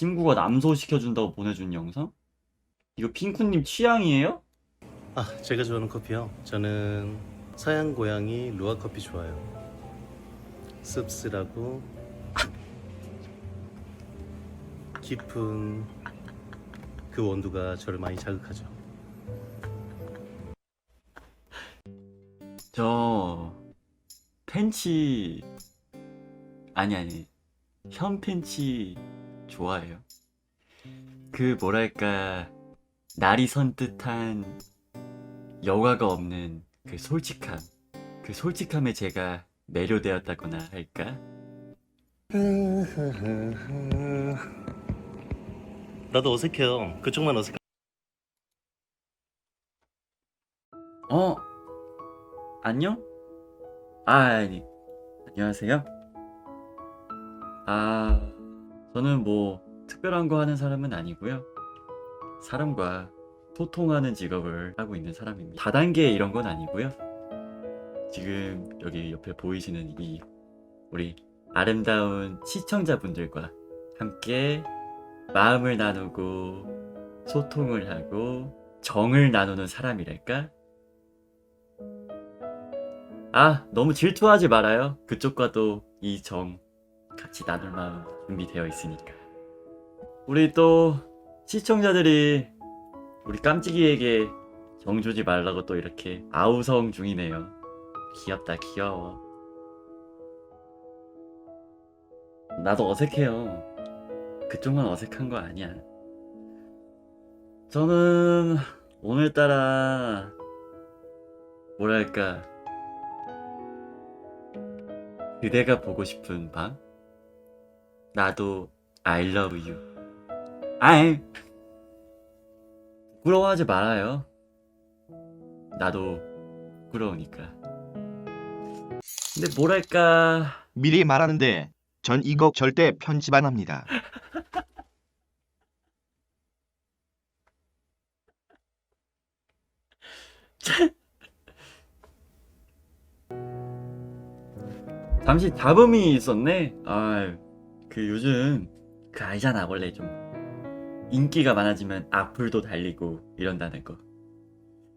친구가 남소 시켜준다고 보내준 영상? 이거 핑크님 취향이에요? 아, 제가 좋아하는 커피요. 저는 서양 고양이 루아 커피 좋아요. 씁쓸하고 깊은 그 원두가 저를 많이 자극하죠. 저 팬치 아니 아니 현 팬치 좋아해요. 그 뭐랄까 날이 선뜻한 여과가 없는 그 솔직함 그 솔직함에 제가 매료되었다거나 할까? 나도 어색해요. 그쪽만 어색. 어 안녕? 아 아니 안녕하세요. 아 저는 뭐 특별한 거 하는 사람은 아니고요. 사람과 소통하는 직업을 하고 있는 사람입니다. 다단계 이런 건 아니고요. 지금 여기 옆에 보이시는 이 우리 아름다운 시청자분들과 함께 마음을 나누고 소통을 하고 정을 나누는 사람이랄까? 아, 너무 질투하지 말아요. 그쪽과도 이 정 같이 나눌 마음 준비되어 있으니까. 우리 또 시청자들이 우리 깜찍이에게 정 주지 말라고 또 이렇게 아우성 중이네요. 귀엽다, 귀여워. 나도 어색해요. 그쪽만 어색한 거 아니야. 저는 오늘따라 뭐랄까 그대가 보고 싶은 밤 나도 I love you. 아이. 부끄러워하지 말아요. 나도 부끄러우니까. 근데 뭐랄까. 미리 말하는데 전 이거 절대 편집 안 합니다. 잠시 잡음이 있었네. 아, 그 요즘 그 알잖아 원래 좀 인기가 많아지면 악플도 달리고 이런다는 거.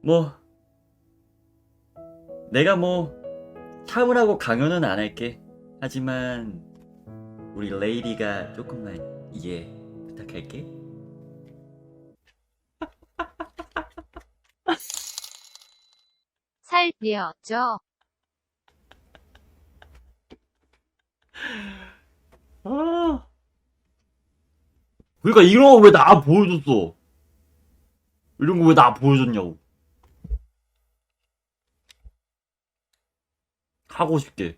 뭐 내가 뭐 참으라고 강요는 안 할게. 하지만 우리 레이디가 조금만 이해 부탁할게. 살려줘. 아. 그러니까 이런 거 왜 나 보여줬어? 이런 거 왜 나 보여줬냐고. 하고 싶게.